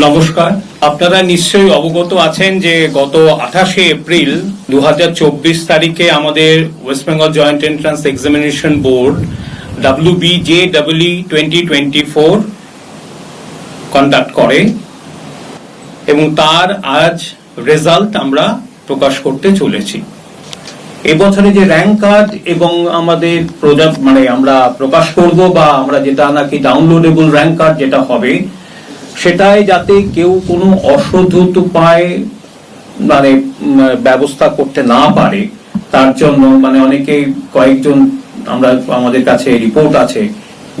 নমস্কার। আপনারা নিশ্চয়ই অবগত আছেন যে গত আঠাশে এপ্রিল দু হাজার চব্বিশ তারিখে আমাদের West Bengal joint entrance examination board W B J W twenty twenty four conduct করে এবং তার আজ রেজাল্ট আমরা প্রকাশ করতে চলেছি। এবছরে যে র্যাঙ্ক কার্ড এবং আমাদের প্রজা- মানে আমরা প্রকাশ করব বা আমরা যেটা নাকি ডাউনলোডেবল র্যাঙ্ক কার্ড যেটা হবে সেটাই যাতে কেউ কোনো অসধুত উপায় মানে ব্যবস্থা করতে না পারে। তার জন্য মানে অনেকে কয়েকজন, আমরা আমাদের কাছে রিপোর্ট আছে,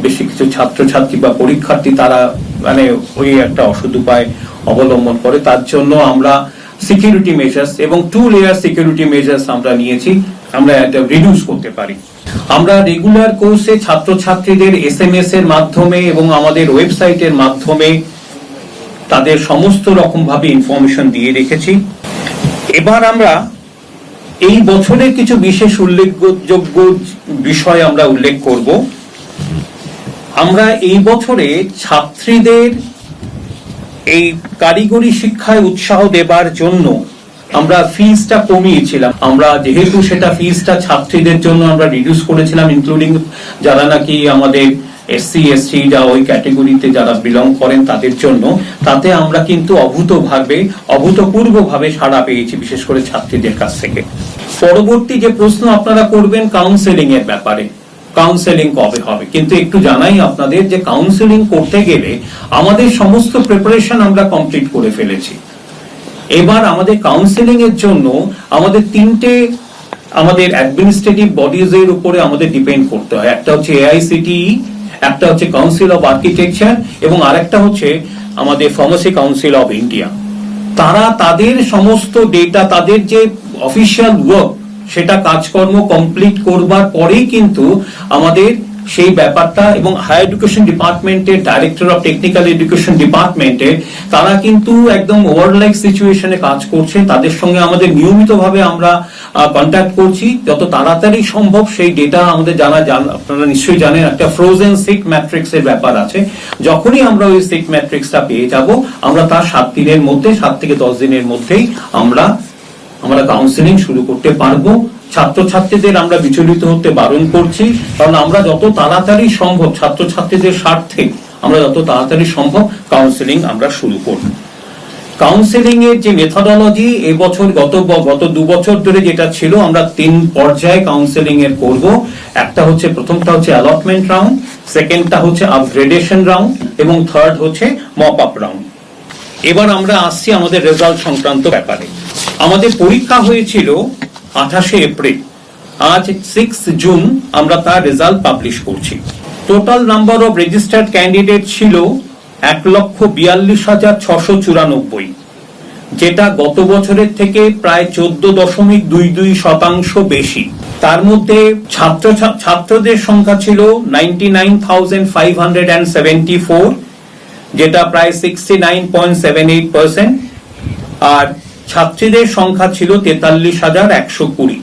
বেশি কিছু ছাত্রছাত্রী বা পরীক্ষার্থী তারা মানে ওই একটা অসৎ উপায় অবলম্বন করে। তার জন্য আমরা সিকিউরিটি মেজার্স এবং টু লেয়ার সিকিউরিটি মেজার্স আমরা নিয়েছি, আমরা এটা রিডিউস করতে পারি। আমরা রেগুলার কোর্সে ছাত্রছাত্রীদের এসএমএস এর মাধ্যমে এবং আমাদের ওয়েবসাইটের মাধ্যমে তাদের সমস্ত রকম ভাবে ইনফরমেশন দিয়ে রেখেছি। এবার আমরা এই বছরের কিছু বিশেষ উল্লেখযোগ্য বিষয় আমরা উল্লেখ করব। আমরা এই বছরে ছাত্রীদের এই কারিগরি শিক্ষায় উৎসাহ দেবার জন্য আমরা ফিজটা কমিয়েছিলাম। আমরা যেহেতু সেটা ফিজটা ছাত্রীদের জন্য আমরা রিডিউস করেছিলাম ইনক্লুডিং যারা নাকি আমাদের এসসি এসটি যা ওই ক্যাটেগরিতে যারা বিলং করেন তাদের জন্য, তাতে আমরা কিন্তু অভূতভাবে, অভূতপূর্বভাবে সাড়া পেয়েছি, বিশেষ করে ছাত্রীদের কাছ থেকে। পরবর্তী যে প্রশ্ন আপনারা করবেন কাউন্সেলিং এর ব্যাপারে কাউন্সেলিং কবে হবে? কিন্তু একটু জানাই আপনাদের যে কাউন্সেলিং করতে গেলে আমাদের সমস্ত প্রিপারেশন আমরা কমপ্লিট করে ফেলেছি। এবার আমাদের কাউন্সেলিং এর জন্য আমাদের তিনটে, আমাদের অ্যাডমিনিস্ট্রেটিভ বডিজ এর উপরে আমাদের ডিপেন্ড করতে হয়। একটা হচ্ছে এআইসিটিই একটা হচ্ছে কাউন্সিল অফ আর্কিটেকচার এবং আরেকটা হচ্ছে আমাদের ফার্মাসি কাউন্সিল অফ ইন্ডিয়া তারা তাদের সমস্ত ডেটা তাদের যে অফিসিয়াল ওয়ার্ক সেটা কাজকর্ম কমপ্লিট করবার পরেই কিন্তু আমাদের সেই ব্যাপারটা এবং হায়ার এডুকেশন ডিপার্টমেন্টের ডাইরেক্টর অফ টেকনিক্যাল এডুকেশন ডিপার্টমেন্টে তারা কিন্তু একদম ওয়ার্ল্ড সিচুয়েশনে কাজ করছে। তাদের সঙ্গে আমাদের নিয়মিতভাবে আমরা কন্ট্যাক্ট করছি। যত তাড়াতাড়ি সম্ভব সেই ডেটা আমাদের জানা আপনারা নিশ্চয়ই জানেন একটা ফ্রোজেন সিক ম্যাট্রিক্স এর ব্যাপার আছে। যখনই আমরা ওই সিক ম্যাট্রিক্সটা পেয়ে যাব, আমরা তার সাত দিনের মধ্যে, সাত থেকে দশ দিনের মধ্যেই আমরা আমরা কাউন্সিলিং শুরু করতে পারব। ছাত্রছাত্রীদের আমরা বিচলিত হতে বারণ করছি, কারণ আমরা যত তাড়াতাড়ি সম্ভব, ছাত্রছাত্রীদের স্বার্থে আমরা যত তাড়াতাড়ি সম্ভব কাউন্সিলিং আমরা শুরু করব। কাউন্সিলিং এর যে মেথোডোলজি এবছর গত গত দু বছর ধরে যেটা ছিল, আমরা তিন পর্যায়ে কাউন্সিলিং এর করব। একটা হচ্ছে প্রথমটা হচ্ছে অ্যালটমেন্ট রাউন্ড সেকেন্ডটা হচ্ছে আপগ্রেডেশন রাউন্ড এবং থার্ড হচ্ছে মপ আপ রাউন্ড এবার আমরা আসছি আমাদের রেজাল্ট সংক্রান্ত ব্যাপারে। আমাদের পরীক্ষা হয়েছিল আঠাশে এপ্রিল। আজ সিক্স জুন আমরা তার রেজাল্ট পাবলিশ করছি। Total number of registered candidate ছিল এক লক্ষ বিয়াল্লিশ হাজার ছশো চুরানব্বই, যেটা গত বছরের থেকে প্রায় চোদ্দ দশমিক দুই দুই শতাংশ বেশি। তার মধ্যে ছাত্র ছাত্রদের সংখ্যা ছিল ninety nine thousand five hundred and seventy four যেটা প্রায় sixty nine point seven eight percent আর ছাত্রীদের সংখ্যা ছিল তেতাল্লিশ হাজার একশো কুড়ি।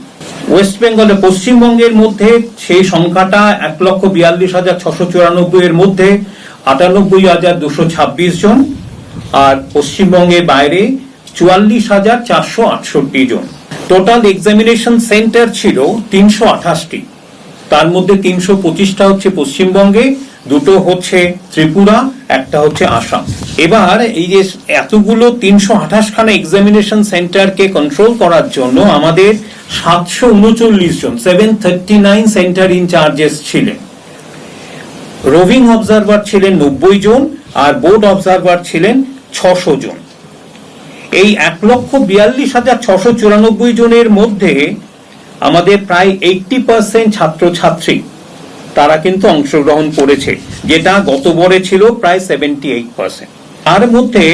ওয়েস্ট বেঙ্গলে পশ্চিমবঙ্গের মধ্যে সেই সংখ্যাটা এক লক্ষ বিয়াল্লিশ হাজার ছশো চুরানব্বই এর মধ্যে আটানব্বই হাজার দুশো ছাব্বিশ জন, আর পশ্চিমবঙ্গের বাইরে চুয়াল্লিশ হাজার চারশো আটষট্টি জন। টোটাল এক্সামিনেশন সেন্টার ছিল তিনশো আঠাশটি। তার মধ্যে তিনশো পঁচিশটা হচ্ছে পশ্চিমবঙ্গে দুটো হচ্ছে ত্রিপুরা, একটা হচ্ছে আসাম। এবার এই যে এতগুলো তিনশো আঠাশ খানা এক্সামিনেশন সেন্টারকে কন্ট্রোল করার জন্য আমাদের সাতশো উনচল্লিশ জন seven thirty nine centre incharges ছিলেন। রোভিং অবজারভার ছিলেন নব্বই জন আর বোর্ড অবজারভার ছিলেন ছশো জন। এই এক লক্ষ বিয়াল্লিশ হাজার ছশো চুরানব্বই জনের মধ্যে আমাদের প্রায় এইটটি পার্সেন্ট ছাত্রছাত্রী তারা কিন্তু অংশগ্রহণ করেছে, যেটা গত বরে ছিল প্রায় সেভেন্টি এইট পার্সেন্ট তার মধ্যে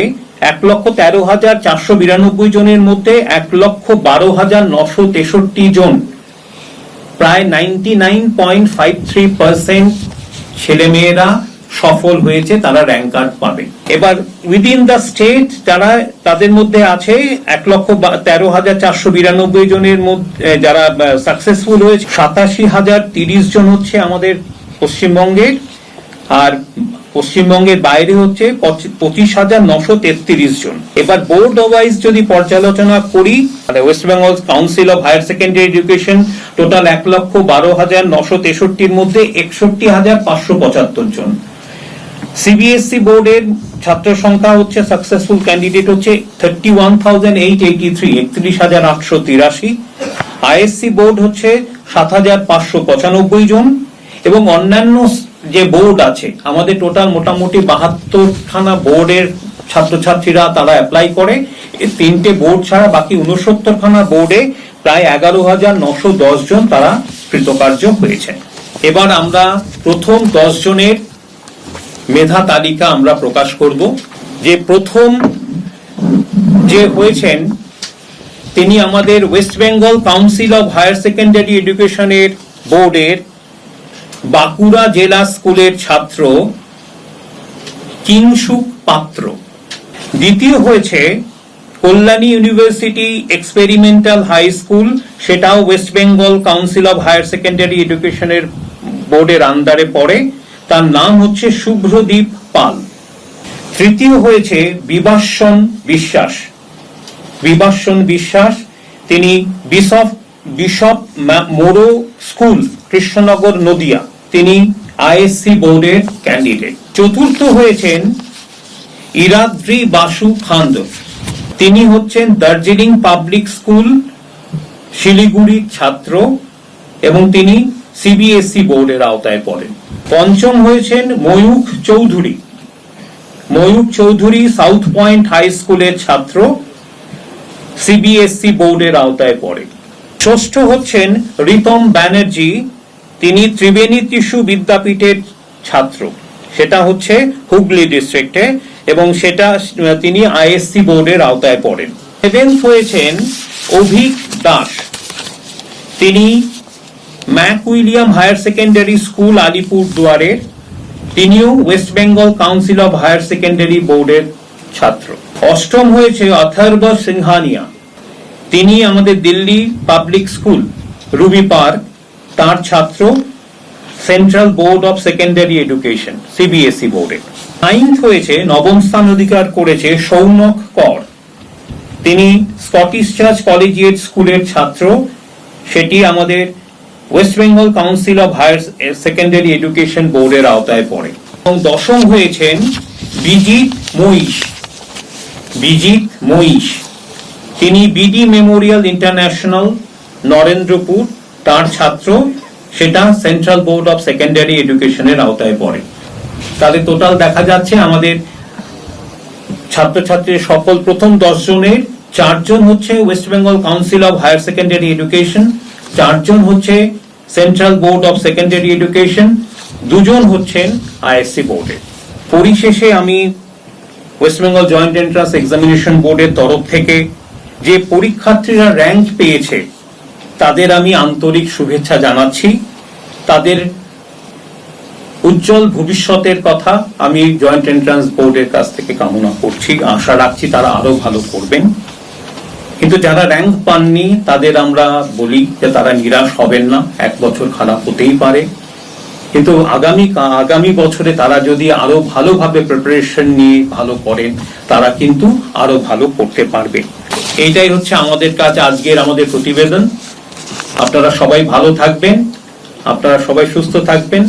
এক লক্ষ তেরো হাজার চারশো বিরানব্বই জনের মধ্যে এক লক্ষ বারো হাজার নশো তেষট্টি জন প্রায় ninety nine point five three percent ছেলেমেয়েরা সফল হয়েছে, তারা র্যাঙ্ক কার্ড পাবে। এবার উইদিন দ্য স্টেট যারা, তাদের মধ্যে আছে এক লক্ষ তেরো হাজার চারশো বিরানব্বই জনের মধ্যে যারা সাকসেসফুল হয়েছে, সাতাশি হাজার তিরিশ জন হচ্ছে আমাদের পশ্চিমবঙ্গের। আর পশ্চিমবঙ্গের বাইরে হচ্ছে পঁচিশ হাজার নশো তেত্রিশ জন। এবার বোর্ড ওয়াইজ যদি পর্যালোচনা করি West Bengal council of higher secondary education total এক লক্ষ বারো হাজার নশো তেষট্টির মধ্যে একষট্টি হাজার পাঁচশো পঁচাত্তর জন। সিবিএসসি বোর্ডের ছাত্র সংখ্যা হচ্ছে সাকসেসফুল ক্যান্ডিডেট হচ্ছে thirty one thousand eight eighty three একত্রিশ হাজার আটশো তিরাশি। আইএসসি বোর্ড হচ্ছে সাত হাজার পাঁচশো পঁচানব্বই জন এবং অন্যান্য যে বোর্ড আছে, আমাদের টোটাল মোটামুটি বাহাত্তর খানা বোর্ডের ছাত্রছাত্রীরা তারা অ্যাপ্লাই করে। তিনটে বোর্ড ছাড়া বাকি উনসত্তর খানা বোর্ডে প্রায় এগারো হাজার নশো দশ জন তারা কৃতকার্য হয়েছে এবার আমরা প্রথম দশ জনের মেধা তালিকা আমরা প্রকাশ করব। যে প্রথম যে হয়েছেন, তিনি আমাদের West Bengal council of higher secondary এডুকেশনের বোর্ডের বাঁকুড়া জেলা স্কুলের ছাত্র কিংসুক পাত্র। দ্বিতীয় হয়েছে Kalyani university experimental high school, সেটাও West Bengal council of higher secondary এডুকেশনের বোর্ডের আন্ডারে পড়ে। তার নাম হচ্ছে শুভ্রদীপ পাল। তৃতীয় হয়েছে বিভাসন বিশ্বাস। বিভাসন বিশ্বাস, তিনি Bishop Bishop Moreau school, Krishnanagar, Nadia. তিনি আইএসসি বোর্ডের ক্যান্ডিডেট চতুর্থ হয়েছেন ইরাদ্রি বাসু খান্দ। তিনি হচ্ছেন দার্জিলিং পাবলিক স্কুল শিলিগুড়ির ছাত্র এবং তিনি সিবিএসই E বোর্ডের আওতায় পড়েন। পঞ্চম হয়েছেন Mayukh Chowdhury. Mayukh Chowdhury South Point high স্কুলের ছাত্র সিবিএসই বোর্ডের আওতায় পড়ে। ষষ্ঠ হচ্ছেন রিতম ব্যানার্জি, তিনি ত্রিবেণী টিস্যু বিদ্যাপীঠের ছাত্র। সেটা হচ্ছে হুগলি ডিস্ট্রিক্টে এবং সেটা তিনি আইএসসি বোর্ডের আওতায় পড়েন। সেভেন্থ হয়েছেন অভিক দাস। তিনি Mac William higher secondary school, Alipur দুয়ারের তিনিও West Bengal council of higher secondary বোর্ডের ছাত্র। অষ্টম হয়েছে অথর্ব সিংহানিয়া। তিনি আমাদের Delhi public school, Ruby Park, তার ছাত্র, central board of secondary education, CBSE বোর্ডে। নাইন্থ হয়েছে, নবম স্থান অধিকার করেছে সৌনক কর। তিনি স্কটিশ চার্চ কলেজিয়েট স্কুলের ছাত্র। সেটি আমাদের West Bengal council of higher secondary education বোর্ডের আওতায় পড়ে। এবং দশম হয়েছেন বিজিত মহিষ। বিজিত মহিষ। তিনি বিডি মেমোরিয়াল ইন্টারন্যাশনাল, নরেন্দ্রপুর, তার ছাত্র, সেটা সেন্ট্রাল বোর্ড অফ সেকেন্ডারি এডুকেশনের আওতায় পড়ে। তাহলে টোটাল দেখা যাচ্ছে আমাদের ছাত্রছাত্রীর সকল প্রথম দশ জনের, চারজন হচ্ছে West Bengal council of higher secondary education চারজন হচ্ছে central board of secondary education দুজন হচ্ছেন আইএসসি বোর্ডের পরিশেষে আমি West Bengal joint entrance examination বোর্ডের তরফ থেকে যে পরীক্ষার্থীরা র্যাঙ্ক পেয়েছে, তাদের আমি আন্তরিক শুভেচ্ছা জানাচ্ছি। তাদের উজ্জ্বল ভবিষ্যতের কথা আমি জয়েন্ট এন্ট্রান্স বোর্ডের কাছ থেকে কামনা করছি। আশা রাখছি তারা আরও ভালো করবেন। কিন্তু যারা র্যাঙ্ক পাননি, তাদের আমরা বলি যে তারা নিরাশ হবেন না। এক বছর খারাপ হতেই পারে। কিন্তু আগামী আগামী বছরে তারা যদি আরও ভালোভাবে প্রিপারেশন নিয়ে ভালো করেন, তারা কিন্তু আরও ভালো করতে পারবে। এইটাই হচ্ছে আমাদের কাছে আজকের আমাদের প্রতিবেদন। আপনারা সবাই ভালো থাকবেন। আপনারা সবাই সুস্থ থাকবেন।